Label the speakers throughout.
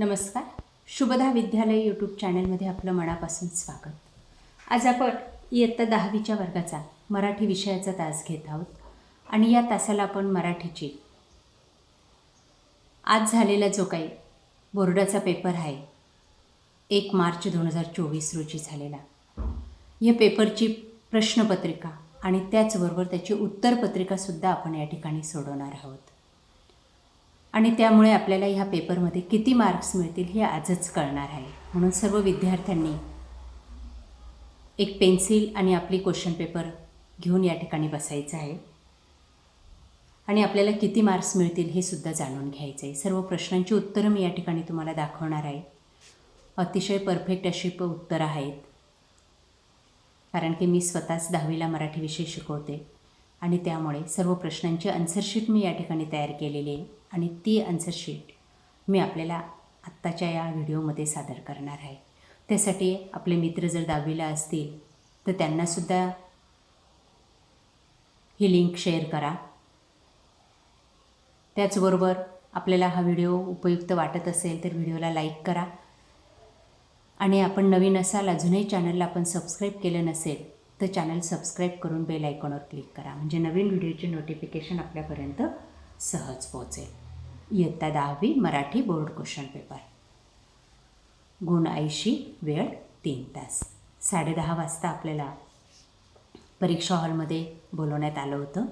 Speaker 1: नमस्कार. शुभदा विद्यालय यूट्यूब चॅनलमध्ये आपलं मनापासून स्वागत. आज आपण इयत्ता दहावीच्या वर्गाचा मराठी विषयाचा तास घेत आहोत आणि या तासाला आपण मराठीची आज झालेला जो काही बोर्डाचा पेपर आहे एक मार्च दोन हजार चोवीस रोजी झालेला. या पेपरची प्रश्नपत्रिका आणि त्याचबरोबर त्याची उत्तरपत्रिकासुद्धा आपण या ठिकाणी सोडवणार आहोत. आणि त्यामुळे आपल्याला ह्या पेपरमध्ये किती मार्क्स मिळतील हे आजच कळणार आहे. म्हणून सर्व विद्यार्थ्यांनी एक पेन्सिल आणि आपली क्वेश्चन पेपर घेऊन या ठिकाणी बसायचं आहे. आणि आपल्याला किती मार्क्स मिळतील हे सुद्धा जाणून घ्यायचं आहे. सर्व प्रश्नांची उत्तरं मी या ठिकाणी तुम्हाला दाखवणार आहे. अतिशय परफेक्ट अशी प उत्तरं आहेत. कारण की मी स्वतःच दहावीला मराठी विषय शिकवते. आणि त्यामुळे सर्व प्रश्नांची आन्सरशीट मी या ठिकाणी तयार केलेली आहे. आणि ती आन्सरशीट मी आपल्याला आत्ताच्या या व्हिडिओमध्ये सादर करणार आहे. त्यासाठी आपले मित्र जर दहावीला असतील तर त्यांनासुद्धा ही लिंक शेअर करा. त्याचबरोबर आपल्याला हा व्हिडिओ उपयुक्त वाटत असेल तर व्हिडिओला लाईक करा. आणि आपण नवीन असाल अजूनही चॅनलला आपण सबस्क्राईब केलं नसेल तर चॅनल सबस्क्राईब करून बेल आयकॉनवर क्लिक करा. म्हणजे नवीन व्हिडिओचे नोटिफिकेशन आपल्यापर्यंत सहज पोहोचेल. इयत्ता दहावी मराठी बोर्ड क्वेश्चन पेपर. गुण ऐंशी वेळ तीन तास. साडेदहा वाजता आपल्याला परीक्षा हॉलमध्ये बोलवण्यात आलं होतं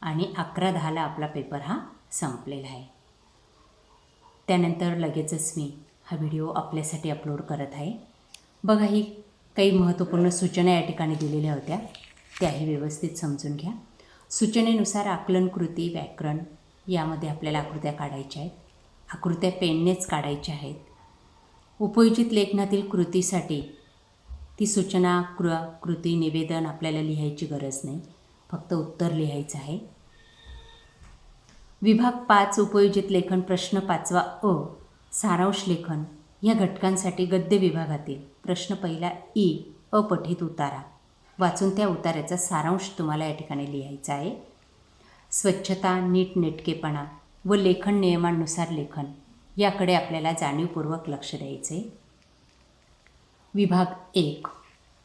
Speaker 1: आणि अकरा दहाला आपला पेपर हा संपलेला आहे. त्यानंतर लगेचच मी हा व्हिडिओ आपल्यासाठी अपलोड करत आहे. बघा ही काही महत्त्वपूर्ण सूचना या ठिकाणी दिलेल्या होत्या. त्याही व्यवस्थित समजून घ्या. सूचनेनुसार आकलन कृती व्याकरण यामध्ये आपल्याला आकृत्या काढायच्या आहेत. आकृत्या पेननेच काढायच्या आहेत. उपयोजित लेखनातील कृतीसाठी ती सूचना कृ कृती निवेदन आपल्याला लिहायची गरज नाही. फक्त उत्तर लिहायचं आहे. विभाग पाच उपयोजित लेखन प्रश्न पाचवा अ सारांश लेखन या घटकांसाठी गद्य विभागातील प्रश्न पहिला ई अपठित उतारा. वाचून त्या उताऱ्याचा सारांश तुम्हाला या ठिकाणी लिहायचा आहे. स्वच्छता नीटनेटकेपणा व लेखन नियमांनुसार लेखन याकडे आपल्याला जाणीवपूर्वक लक्ष द्यायचे. विभाग एक.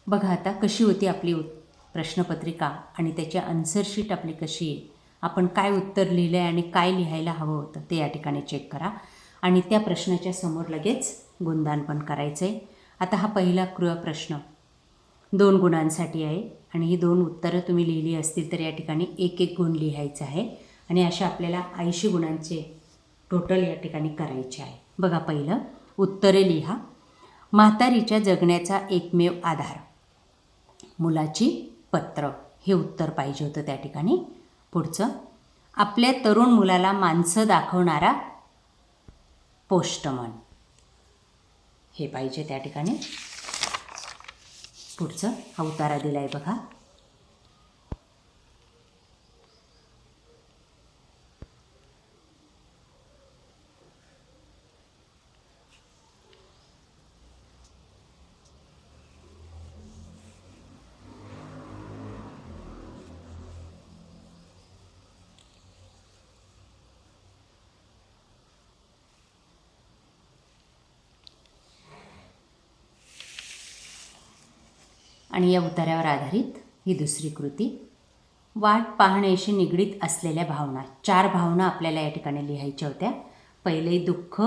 Speaker 1: बघा आता कशी होती आपली उत प्रश्नपत्रिका आणि त्याची आन्सरशीट आपली कशी आहे. आपण काय उत्तर लिहिलं आहे आणि काय लिहायला हवं होतं ते या ठिकाणी चेक करा. आणि त्या प्रश्नाच्या समोर लगेच गुणदान पण करायचं. आहे आता हा पहिला कृ प्रश्न. दोन गुणांसाठी आहे. आणि ही दोन उत्तरं तुम्ही लिहिली असतील तर या ठिकाणी एक एक गुण लिहायचं आहे. आणि अशा आपल्याला ऐंशी गुणांचे टोटल या ठिकाणी करायचे आहे. बघा पहिलं उत्तरे लिहा. म्हातारीच्या जगण्याचा एकमेव आधार. मुलाची पत्र. हे उत्तर पाहिजे होतं त्या ठिकाणी. पुढचं आपल्या तरुण मुलाला माणसं दाखवणारा पोष्टमन. हे पाहिजे त्या ठिकाणी. पुढचं हा उतारा दिला आहे बघा. आणि या उतार्यावर आधारित ही दुसरी कृती. वाट पाहण्याशी निगडीत असलेल्या भावना. चार भावना आपल्याला या ठिकाणी लिहायच्या होत्या. पहिले दुःख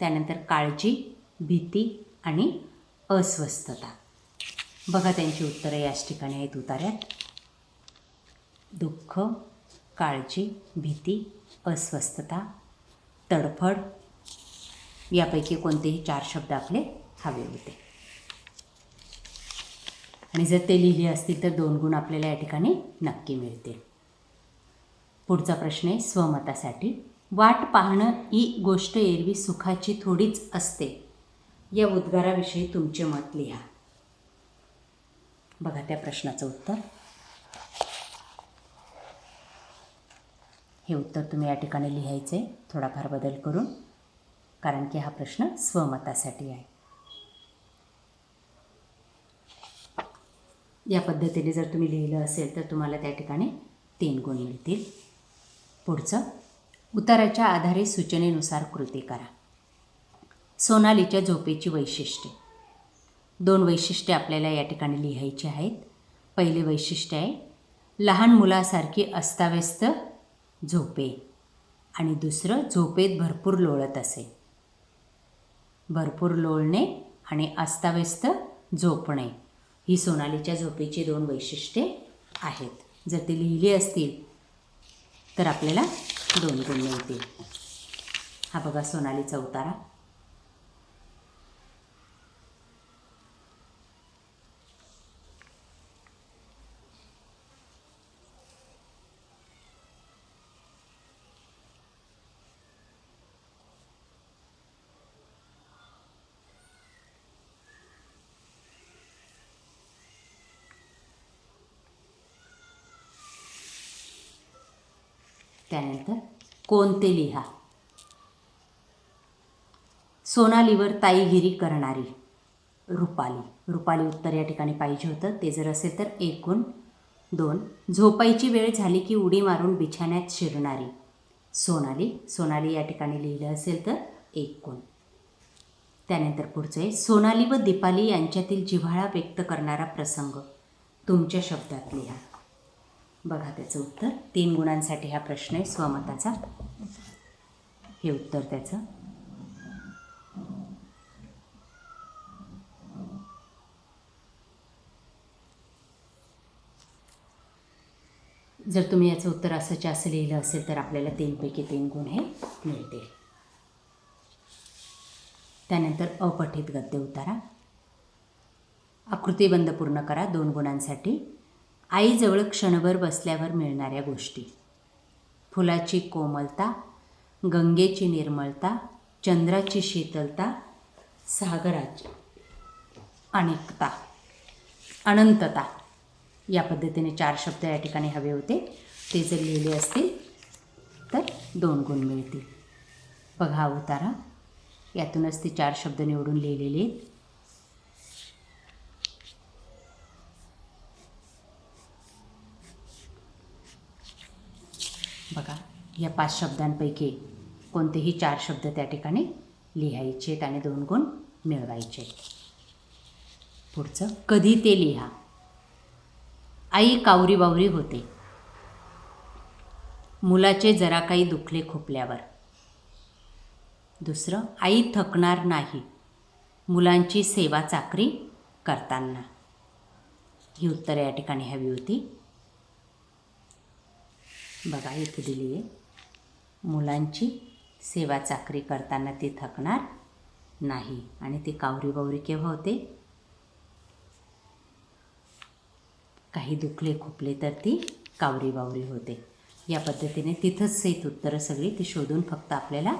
Speaker 1: त्यानंतर काळजी भीती आणि अस्वस्थता. बघा त्यांची उत्तरं याच ठिकाणी आहेत उतार्यात दुःख काळजी भीती अस्वस्थता तडफड यापैकी कोणतेही चार शब्द आपले हवे होते. आणि जर ते लिहिले असतील तर दोन गुण आपल्याला या ठिकाणी नक्की मिळतील. पुढचा प्रश्न आहे स्वमतासाठी. वाट पाहणं ही गोष्ट एरवी सुखाची थोडीच असते. या उद्गाराविषयी तुमचे मत लिहा. बघा त्या प्रश्नाचं उत्तर. हे उत्तर तुम्ही या ठिकाणी लिहायचे थोडाफार बदल करून. कारण की हा प्रश्न स्वमतासाठी आहे. या पद्धतीने जर तुम्ही लिहिलं असेल तर तुम्हाला त्या ठिकाणी तीन गुण मिळतील. पुढचं उताराच्या आधारे सूचनेनुसार कृती करा. सोनालीच्या झोपेची वैशिष्ट्ये. दोन वैशिष्ट्ये आपल्याला या ठिकाणी लिहायची आहेत. पहिले वैशिष्ट्य आहे लहान मुलासारखी अस्ताव्यस्त झोपे. आणि दुसरं झोपेत भरपूर लोळत असे. भरपूर लोळणे आणि अस्ताव्यस्त झोपणे. ही सोनालीच्या झोपेची दोन वैशिष्ट्ये आहेत. जर ते लिहिली असतील तर आपल्याला दोन गुण मिळतील. हा बघा सोनालीचा उतारा. त्यानंतर कोणते लिहा? सोनालीवर ताईगिरी करणारी रुपाली. रुपाली उत्तर या ठिकाणी पाहिजे होतं. ते जर असेल तर एकूण दोन. झोपायची वेळ झाली की उडी मारून बिछाण्यात शिरणारी सोनाली. सोनाली या ठिकाणी लिहिलं असेल तर एकूण. त्यानंतर पुढचं आहे. सोनाली व दीपाली यांच्यातील जिव्हाळा व्यक्त करणारा प्रसंग. तुमच्या शब्दात लिहा. बघा त्याचं उत्तर. तीन गुणांसाठी हा प्रश्न आहे स्वमताचा. हे उत्तर त्याचं. जर तुम्ही याचं उत्तर असंच्या असं लिहिलं असेल तर आपल्याला तीनपैकी तीन गुण हे मिळतील. त्यानंतर अपठित गद्य उतारा. आकृतीबंध पूर्ण करा. दोन गुणांसाठी आईजवळ क्षणभर बसल्यावर मिळणाऱ्या गोष्टी. फुलाची कोमलता गंगेची निर्मळता चंद्राची शीतलता सागराची अनेकता अनंतता. या पद्धतीने चार शब्द या ठिकाणी हवे होते. ते जर लिहिले असतील तर दोन गुण मिळतील. बघा उतारा. यातूनच ते चार शब्द निवडून लिहिलेले आहेत. बघा या पाच शब्दांपैकी कोणतेही चार शब्द त्या ठिकाणी लिहायचे आहेत आणि दोन गुण मिळवायचे पुढचं कधी ते लिहा. आई कावरी बावरी होते. मुलाचे जरा काही दुखले खोपल्यावर दुसरं आई थकणार नाही. मुलांची सेवा चाकरी करताना. ही उत्तरं या ठिकाणी हवी होती. बघा इथे दिली आहे. मुलांची सेवा चाकरी करताना ती थकणार नाही. आणि ती कावरी बावरी केव्हा होते? काही दुखले खुपले तर ती कावरी बावरी होते. या पद्धतीने तिथंच सहित उत्तरं सगळी ती शोधून फक्त आपल्याला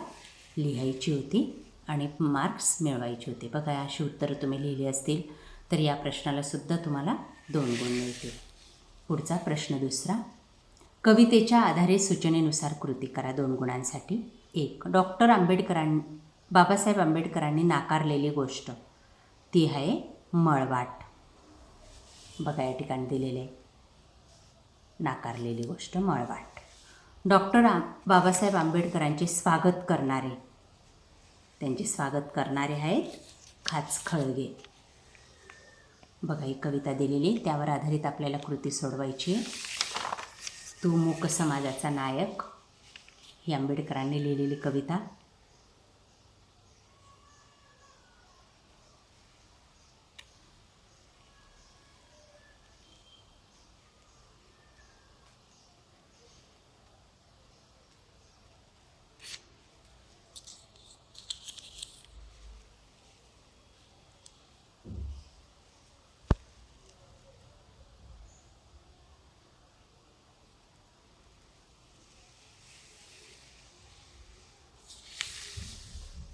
Speaker 1: लिहायची होती आणि मार्क्स मिळवायचे होते. बघा अशी उत्तरं तुम्ही लिहिली असतील तर या प्रश्नालासुद्धा तुम्हाला दोन गुण मिळतील. पुढचा प्रश्न दुसरा कवितेच्या आधारे सूचनेनुसार कृती करा दोन गुणांसाठी. एक डॉक्टर आंबेडकरां बाबासाहेब आंबेडकरांनी नाकारलेली गोष्ट. ती आहे मळवाट. बघा या ठिकाणी दिलेले आहे. नाकारलेली गोष्ट मळवाट. डॉक्टर बाबासाहेब आंबेडकरांचे स्वागत करणारे. त्यांचे स्वागत करणारे आहेत खाच खळगे. बघा ही कविता दिलेली त्यावर आधारित आपल्याला कृती सोडवायची आहे. तू मूक समाजाचा नायक. ही आंबेडकरांनी लिहिलेली कविता.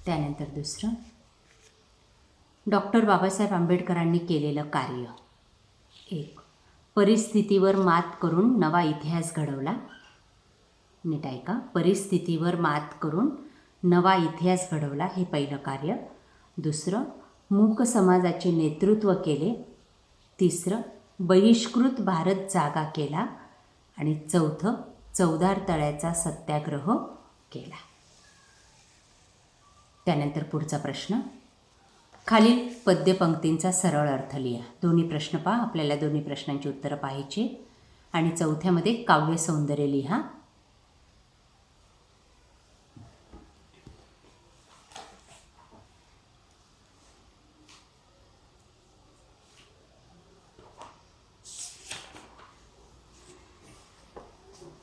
Speaker 1: त्यानंतर दुसरं डॉक्टर बाबासाहेब आंबेडकरांनी केलेलं कार्य. एक परिस्थितीवर मात करून नवा इतिहास घडवला. नीट ऐका परिस्थितीवर मात करून नवा इतिहास घडवला हे पहिलं कार्य. दुसरं मूक समाजाचे नेतृत्व केले. तिसरं बहिष्कृत भारत जागा केला. आणि चौथं चौदार तळ्याचा सत्याग्रह केला. त्यानंतर पुढचा प्रश्न. खालील पद्यपंक्तींचा सरळ अर्थ लिहा. दोन्ही प्रश्न पहा. आपल्याला दोन्ही प्रश्नांची उत्तरं पाहायची आणि चौथ्यामध्ये काव्य सौंदर्य लिहा.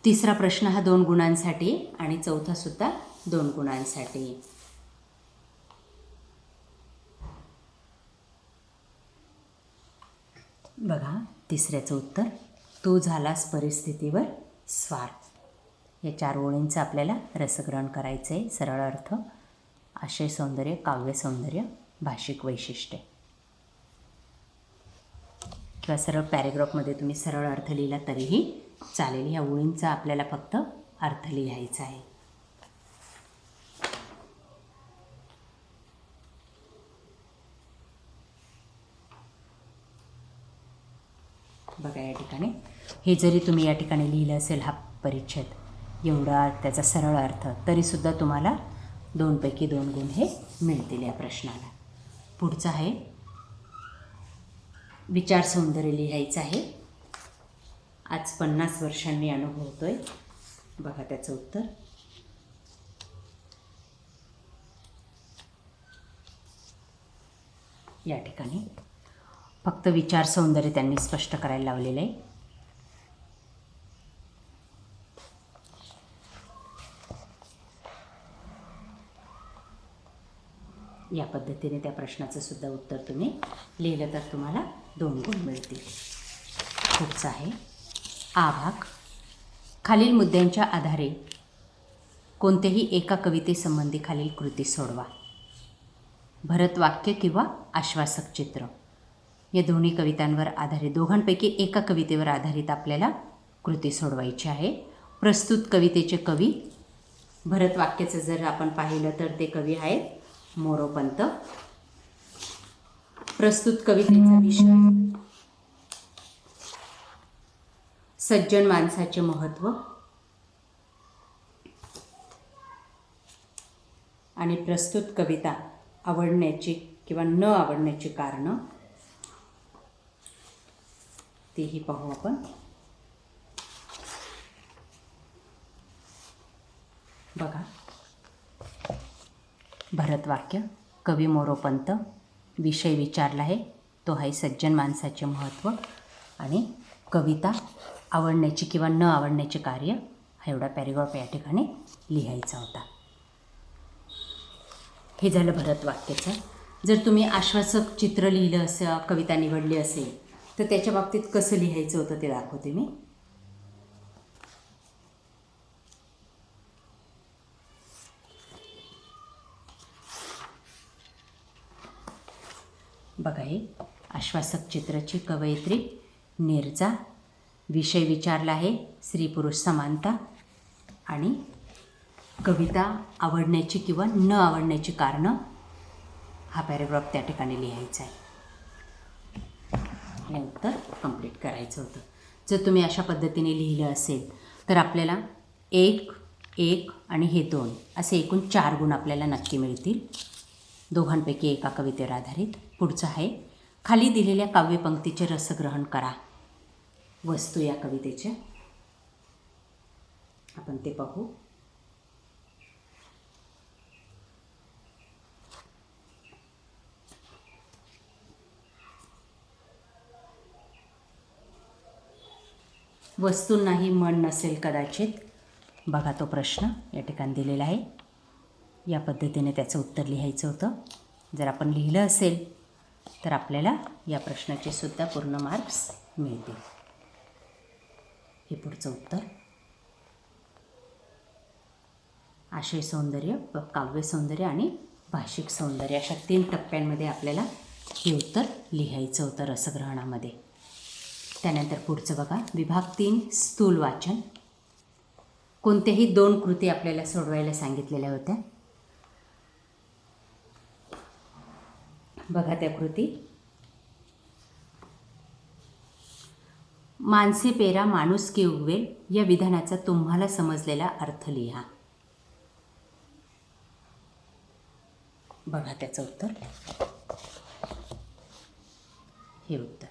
Speaker 1: तिसरा प्रश्न हा दोन गुणांसाठी आणि चौथा सुद्धा दोन गुणांसाठी. बघा तिसऱ्याचं उत्तर तू झालास परिस्थितीवर स्वार या चार ओळींचं आपल्याला रसग्रहण करायचं आहे सरळ अर्थ. आशय सौंदर्य काव्य सौंदर्य भाषिक वैशिष्ट्य. किंवा सरळ पॅरेग्राफमध्ये तुम्ही सरळ अर्थ लिहिला तरीही चालेल. ह्या ओळींचा आपल्याला फक्त अर्थ लिहायचा आहे. बघा या ठिकाणी. हे जरी तुम्ही या ठिकाणी लिहिलं असेल हा परिच्छेद एवढा त्याचा सरळ अर्थ तरीसुद्धा तुम्हाला दोनपैकी दोन गुण हे मिळतील या प्रश्नाला. पुढचं आहे. विचार सौंदर्य लिहायचं आहे. आज पन्नास वर्षांनी अनुभवतो आहे बघा त्याचं उत्तर. या ठिकाणी. फक्त विचार सौंदर्य त्यांनी स्पष्ट करायला लावलेलं आहे. या पद्धतीने त्या प्रश्नाचं सुद्धा उत्तर तुम्ही लिहिलं तर तुम्हाला दोन गुण मिळतील. पुढचं आहे आभाग खालील मुद्द्यांच्या आधारे कोणत्याही एका कवितेसंबंधी खालील कृती सोडवा. भरतवाक्य किंवा आश्वासक चित्र. या दोन्ही कवितांवर आधारित दोघांपैकी एका कवितेवर आधारित आपल्याला कृती सोडवायची आहे. प्रस्तुत कवितेचे कवी भरतवाक्याचं जर आपण पाहिलं तर ते कवी आहेत मोरोपंत. प्रस्तुत कवितेचा विषय सज्जन माणसाचे महत्त्व आणि प्रस्तुत कविता आवडण्याची किंवा न आवडण्याची कारणं. तेही पाहू आपण. बघा. भरतवाक्य कवी मोरोपंत विषय विचारला आहे. तो आहे सज्जन माणसाचे महत्त्व आणि कविता आवडण्याची किंवा न आवडण्याचे कार्य हा एवढा पॅरेग्राफ या ठिकाणी लिहायचा होता. हे झालं भरतवाक्याचं. जर तुम्ही आश्वासक चित्र लिहिलं असं कविता निवडली असेल तर त्याच्या बाबतीत कसं लिहायचं होतं ते दाखवते मी. बघा हे आश्वासक चित्राची कवयित्री निर्जा. विषय विचारला आहे स्त्री पुरुष समानता. आणि कविता आवडण्याची किंवा न आवडण्याची कारणं हा पॅरेग्राफ त्या ठिकाणी लिहायचा आहे. आणि उत्तर कंप्लीट करायचं होतं. जर तुम्ही अशा पद्धतीने लिहिलं असेल तर आपल्याला एक एक आणि हे दोन असे एकूण चार गुण आपल्याला नक्की मिळतील. दोघांपैकी एका कवितेवर आधारित. पुढचं आहे खाली दिलेल्या काव्यपंक्तीचे रसग्रहण करा. वस्तू या कवितेच्या आपण ते पाहू. वस्तूंनाही मन नसेल कदाचित. बघा तो प्रश्न या ठिकाणी दिलेला आहे. या पद्धतीने त्याचं उत्तर लिहायचं होतं. जर आपण लिहिलं असेल तर आपल्याला या प्रश्नाचे सुद्धा पूर्ण मार्क्स मिळतील. हे पुढचं उत्तर. आशय सौंदर्य काव्य सौंदर्य आणि भाषिक सौंदर्य अशा तीन टप्प्यांमध्ये आपल्याला हे उत्तर लिहायचं होतं रसग्रहणामध्ये. त्यानंतर पुढचं बघा. विभाग तीन स्थूल वाचन. कोणत्याही दोन कृती आपल्याला सोडवायला सांगितलेल्या होत्या. बघा त्या कृती. माणसे पेरा माणूस की उगवेल या विधानाचा तुम्हाला समजलेला अर्थ लिहा. बघा त्याचं उत्तर. हे उत्तर.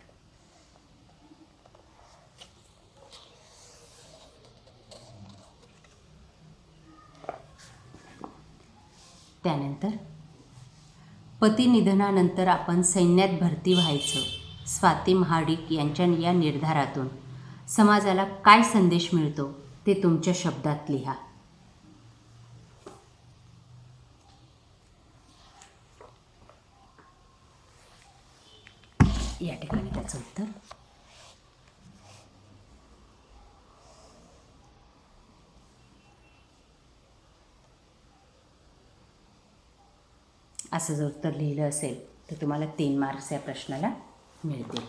Speaker 1: त्यानंतर पती निधनानंतर आपण सैन्यात भरती व्हायचं. स्वाती महाडिक यांच्या या निर्धारातून समाजाला काय संदेश मिळतो ते तुमच्या शब्दात लिहा या ठिकाणी त्याचं उत्तर असं जर उत्तर लिहिलं असेल तर तुम्हाला तीन मार्क्स या प्रश्नाला मिळतील.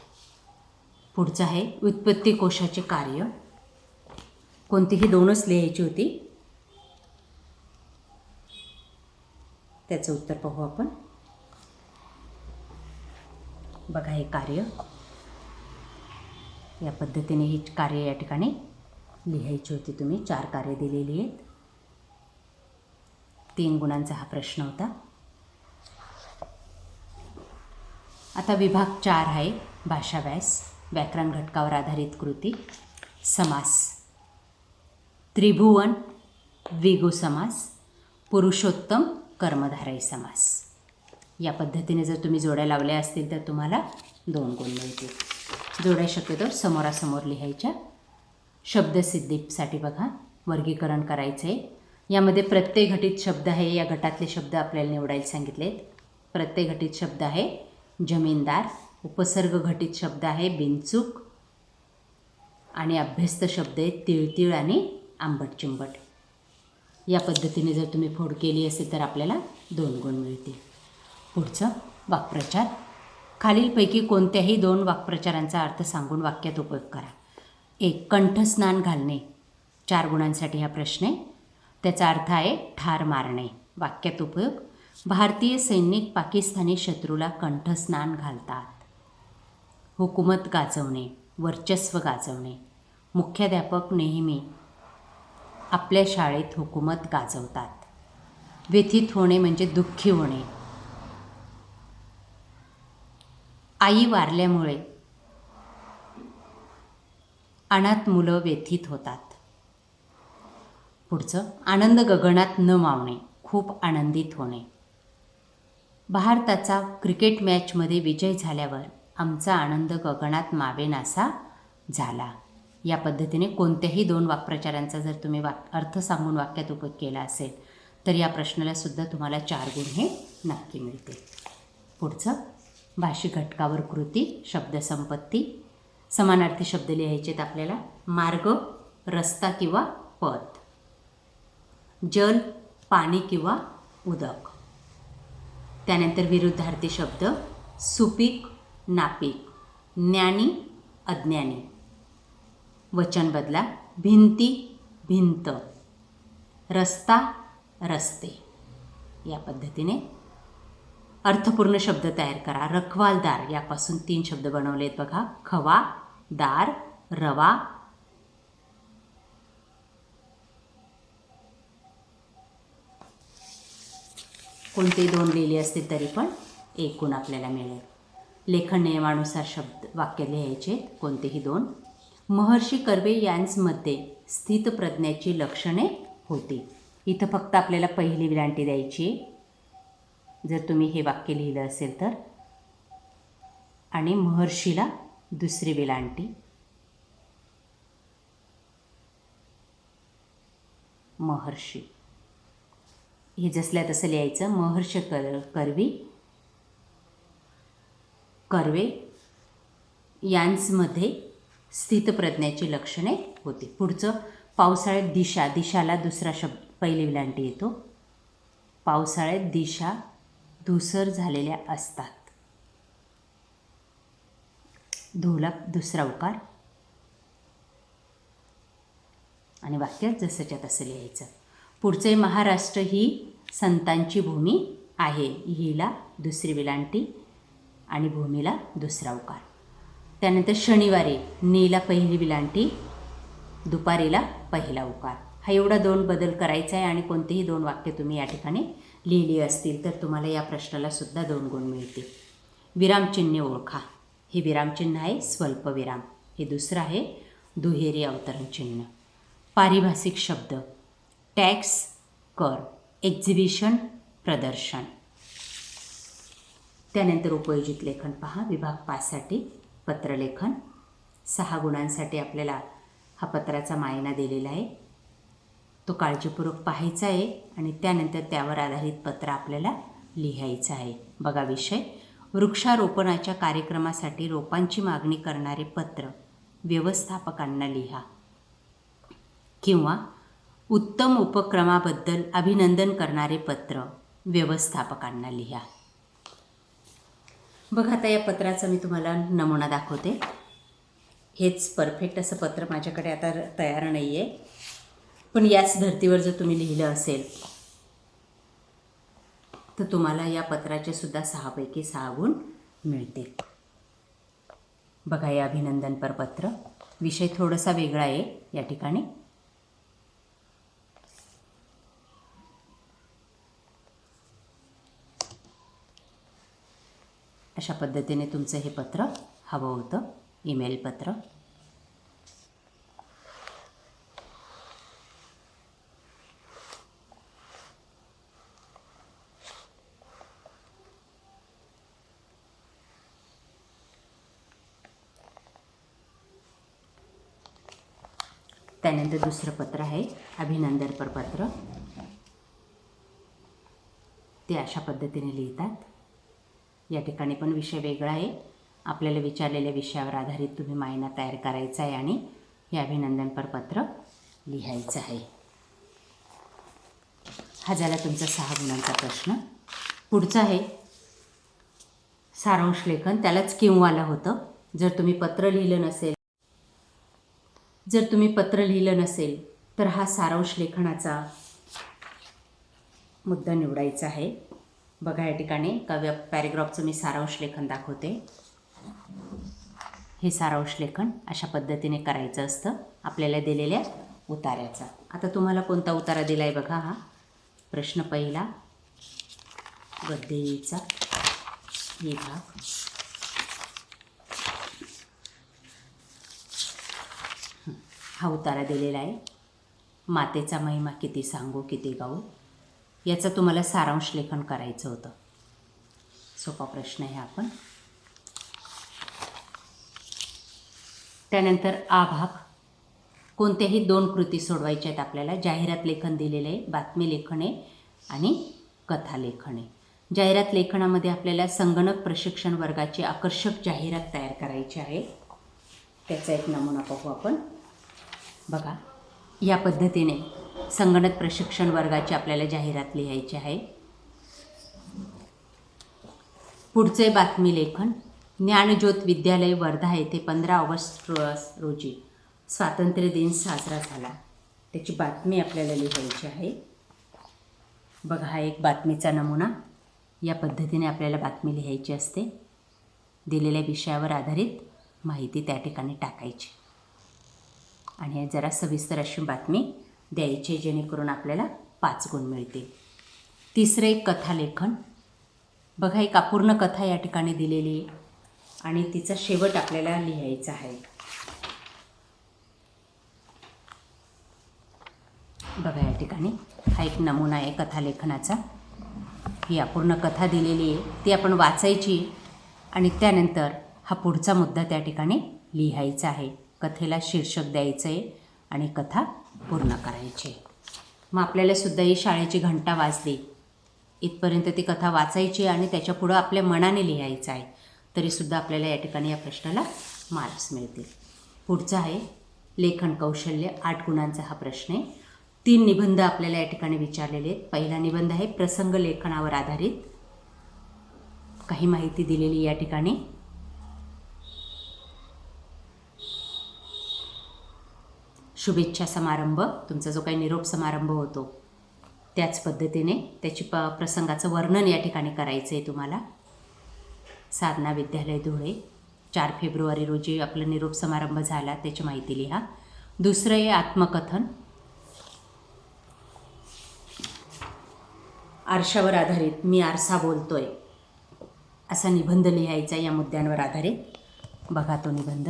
Speaker 1: पुढचं आहे उत्पत्ती कोशाचे कार्य. कोणतीही दोनच लिहायची होती त्याचं उत्तर पाहू आपण. बघा हे कार्य. या पद्धतीने ही कार्य या ठिकाणी लिहायची होती तुम्ही. चार कार्य दिलेली आहेत. तीन गुणांचा हा प्रश्न होता. आता विभाग चार आहे. भाषाव्यास व्याकरण घटकावर आधारित कृती समास. त्रिभुवन विगू समास पुरुषोत्तम कर्मधारय समास. या पद्धतीने जर तुम्ही जोड्या लावल्या असतील तर तुम्हाला दोन गुण मिळतील. जोड्या शक्यतो समोरासमोर लिहायच्या. शब्दसिद्धीसाठी बघा वर्गीकरण करायचं आहे यामध्ये प्रत्यय घटित शब्द आहे या गटातले शब्द आपल्याला निवडायला सांगितलेत. प्रत्यय घटित शब्द आहे जमीनदार उपसर्ग घटित शब्द आहे बिनचूक आणि अभ्यस्त शब्द आहेत तिळतिळ आणि आंबट चिंबट या पद्धतीने जर तुम्ही फोड केली असेल तर आपल्याला दोन गुण मिळतील. पुढचं वाक्प्रचार. खालीलपैकी कोणत्याही दोन वाक्प्रचारांचा अर्थ सांगून वाक्यात उपयोग करा. एक कंठस्नान घालणे. चार गुणांसाठी हा प्रश्न आहे. त्याचा अर्थ आहे ठार मारणे. वाक्यात उपयोग भारतीय सैनिक पाकिस्तानी शत्रूला कंठस्नान घालतात. हुकूमत गाजवणे वर्चस्व गाजवणे. मुख्याध्यापक नेहमी आपल्या शाळेत हुकूमत गाजवतात. व्यथित होणे म्हणजे दुःखी होणे. आई वारल्यामुळे अनाथ मुलं व्यथित होतात. पुढचं आनंद गगनात न मावणे खूप आनंदित होणे. भारताचा क्रिकेट मॅचमध्ये विजय झाल्यावर आमचा आनंद गगनात मावेनासा झाला. या पद्धतीने कोणत्याही दोन वाक्प्रचारांचा जर तुम्ही वाक अर्थ सांगून वाक्यात उपयोग केला असेल तर या प्रश्नाला सुद्धा तुम्हाला चार गुण हे नक्की मिळतील. पुढचं भाषिक घटकावर कृती शब्दसंपत्ती समानार्थी शब्द लिहायचे आहेत आपल्याला मार्ग रस्ता किंवा पथ जल पाणी किंवा उदक. त्यानंतर विरुद्धार्थी शब्द सुपीक नापीक ज्ञानी अज्ञानी. वचन बदला भिंती भिंत. रस्ता रस्ते. या पद्धतीने अर्थपूर्ण शब्द तयार करा. रखवालदार यापासून तीन शब्द बनवले आहेत बघा. खवा दार रवा कोणते दोन लिहिले असतील तरी पण एक गुण आपल्याला मिळेल. लेखन नियमानुसार शब्द वाक्य लिहायचे कोणतेही दोन. महर्षी कर्वे यान्समध्ये स्थित प्रज्ञाची लक्षणे होती. इथं फक्त आपल्याला पहिली विलांटी द्यायची आहे. जर तुम्ही हे वाक्य लिहिलं असेल तर. आणि महर्षीला दुसरी वेलांटी महर्षी. हे जसल्या तसं लिहायचं महर्ष कर कर्वी कर्वे यांसमध्ये स्थितप्रज्ञाची लक्षणे होती. पुढचं पावसाळ्यात दिशा दिशाला दुसरा शब्द पहिली विलांटी येतो. पावसाळ्यात दिशा धुसर झालेल्या असतात. धोला दुसरा उकार. आणि वाक्यात जसंच्या तसं लिहायचं. पुढचे महाराष्ट्र ही संतांची भूमी आहे. हिला दुसरी विलांटी आणि भूमीला दुसरा उकार. त्यानंतर शनिवारी नीला पहिली विलांटी दुपारीला पहिला उकार. हा एवढा दोन बदल करायचा आहे आणि कोणतेही दोन वाक्य तुम्ही या ठिकाणी लिहिली असतील तर तुम्हाला या प्रश्नाला सुद्धा दोन गुण मिळतील. विरामचिन्हे ओळखा. हे विरामचिन्ह आहे स्वल्पविराम हे दुसरं आहे दुहेरी अवतरण चिन्ह. पारिभाषिक शब्द. टॅक्स कर. एक्झिबिशन प्रदर्शन. त्यानंतर उपयोजित लेखन पहा. विभाग पाचसाठी पत्रलेखन. सहा गुणांसाठी आपल्याला हा पत्राचा मायना दिलेला आहे. तो काळजीपूर्वक पाहायचा आहे आणि त्यानंतर त्यावर आधारित पत्र आपल्याला लिहायचं आहे. बघा विषय. वृक्षारोपणाच्या कार्यक्रमासाठी रोपांची मागणी करणारे पत्र व्यवस्थापकांना लिहा किंवा उत्तम उपक्रमाबद्दल अभिनंदन करणारे पत्र व्यवस्थापकांना लिहा. बघा आता या पत्राचा मी तुम्हाला नमुना दाखवते. हेच परफेक्ट असं पत्र माझ्याकडे आता तयार नाही आहे पण याच धर्तीवर जर तुम्ही लिहिलं असेल तर तुम्हाला या पत्राचे सुद्धा सहापैकी सहा गुण मिळतील. बघा हे अभिनंदनपर पत्र. विषय थोडासा वेगळा आहे या ठिकाणी. अशा पद्धतीने तुमचं हे पत्र हवं होतं. ईमेल पत्र. त्यानंतर दुसरं पत्र आहे अभिनंदनपर पत्र. ते अशा पद्धतीने लिहितात. या ठिकाणी पण विषय वेगळा आहे. आपल्याला विचारलेल्या विषयावर आधारित तुम्ही मायना तयार करायचा आहे आणि हे अभिनंदनपर पत्र लिहायचं आहे. हा झाला तुमचा सहा गुणांचा प्रश्न. पुढचा आहे. सारांश लेखन त्यालाच किंवाला होतं. जर तुम्ही पत्र लिहिलं नसेल जर तुम्ही पत्र लिहिलं नसेल तर हा सारांश लेखनाचा मुद्दा निवडायचा आहे. बघा या ठिकाणी काव्य पॅरेग्राफचं मी सारांश लेखन दाखवते. हे सारांश लेखन अशा पद्धतीने करायचं असतं आपल्याला दिलेल्या उतार्याचा आता तुम्हाला कोणता उतारा दिला आहे बघा हा. प्रश्न पहिला गद्देचा हे भाग. हा उतारा दिलेला आहे. मातेचा महिमा किती सांगू किती गाऊ. याचं तुम्हाला सारांश लेखन करायचं होतं. सोपा प्रश्न आहे आपण त्यानंतर आ भाग कोणत्याही दोन कृती सोडवायच्या आहेत आपल्याला जाहिरात लेखन दिलेलं आहे बातमी लेखन आहे आणि कथा लेखन आहे. जाहिरात लेखनामध्ये आपल्याला संगणक प्रशिक्षण वर्गाची आकर्षक जाहिरात तयार करायची आहे. त्याचा एक नमुना पाहू आपण. बघा या पद्धतीने संगणक प्रशिक्षण वर्गाची आपल्याला जाहिरात लिहायची आहे. पुढचे बातमी लेखन. ज्ञानज्योत विद्यालय वर्धा येथे पंधरा ऑगस्ट रोजी स्वातंत्र्य दिन साजरा झाला. त्याची बातमी आपल्याला लिहायची आहे. बघा हा एक बातमीचा नमुना. या पद्धतीने आपल्याला बातमी लिहायची असते. दिलेल्या विषयावर आधारित माहिती त्या ठिकाणी टाकायची. आणि जरा सविस्तर अशी बातमी द्यायचे जेणेकरून आपल्याला पाच गुण मिळतील. तिसरं एक कथालेखन. बघा एक अपूर्ण कथा या ठिकाणी दिलेली आहे आणि तिचा शेवट आपल्याला लिहायचा आहे. बघा या ठिकाणी हा एक नमुना आहे कथालेखनाचा. ही अपूर्ण कथा दिलेली आहे. ती आपण वाचायची आणि त्यानंतर हा पुढचा मुद्दा त्या ठिकाणी लिहायचा आहे. कथेला शीर्षक द्यायचं आहे आणि कथा पूर्ण करायची. मग आपल्याला सुद्धा ही शाळेची घंटा वाजली. इथपर्यंत ती कथा वाचायची आणि त्याच्यापुढं आपल्या मनाने लिहायचं आहे. तरीसुद्धा आपल्याला या ठिकाणी या प्रश्नाला मार्क्स मिळतील. पुढचं आहे लेखन कौशल्य आठ गुणांचा हा प्रश्न आहे. तीन निबंध आपल्याला या ठिकाणी विचारलेले आहेत. पहिला निबंध आहे प्रसंग लेखनावर आधारित. काही माहिती दिलेली या ठिकाणी. शुभेच्छा समारंभ तुमचा जो काही निरोप समारंभ होतो त्याच पद्धतीने त्याची प प्रसंगाचं वर्णन या ठिकाणी करायचं आहे तुम्हाला. साधना विद्यालय धुळे चार फेब्रुवारी रोजी आपला निरोप समारंभ झाला त्याची माहिती लिहा. दुसरं आहे आत्मकथन. आरशावर आधारित मी आरसा बोलतोय असा निबंध लिहायचा या मुद्द्यांवर आधारित. बघा तो निबंध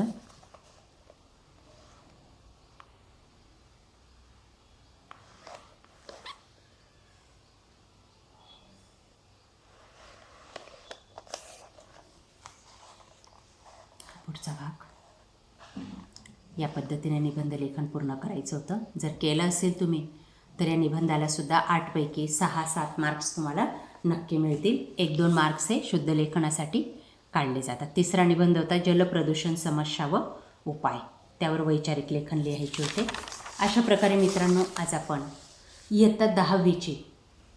Speaker 1: पुढचा भाग या पद्धतीने निबंध लेखन पूर्ण करायचं होतं. जर केलं असेल तुम्ही तर या निबंधालासुद्धा आठपैकी सहा सात मार्क्स तुम्हाला नक्की मिळतील. एक दोन मार्क्स हे शुद्ध लेखनासाठी काढले जातात. तिसरा निबंध होता जलप्रदूषण समस्या व उपाय. त्यावर वैचारिक लेखन लिहायचे होते. अशा प्रकारे मित्रांनो आज आपण इयत्ता दहावीची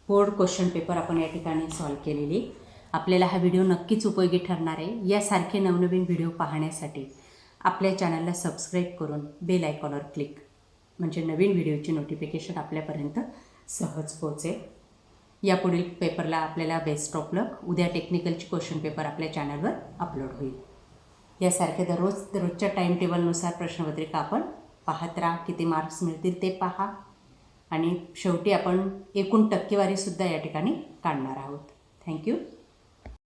Speaker 1: बोर्ड क्वेश्चन पेपर आपण या ठिकाणी सॉल्व केलेली. आपल्याला हा व्हिडिओ नक्कीच उपयोगी ठरणार आहे. यासारखे नवनवीन व्हिडिओ पाहण्यासाठी आपल्या चॅनलला सबस्क्राईब करून बेल आयकॉनवर क्लिक म्हणजे नवीन व्हिडिओची नोटिफिकेशन आपल्यापर्यंत सहज पोहोचेल. यापुढील पेपरला आपल्याला बेस्ट ऑफ लक उद्या टेक्निकलची क्वेश्चन पेपर आपल्या चॅनलवर अपलोड होईल. यासारख्या दररोज दररोजच्या टाईम टेबलनुसार प्रश्नपत्रिका आपण पाहत राहा किती मार्क्स मिळतील ते पहा. आणि शेवटी आपण एकूण टक्केवारीसुद्धा या ठिकाणी काढणार आहोत. थँक्यू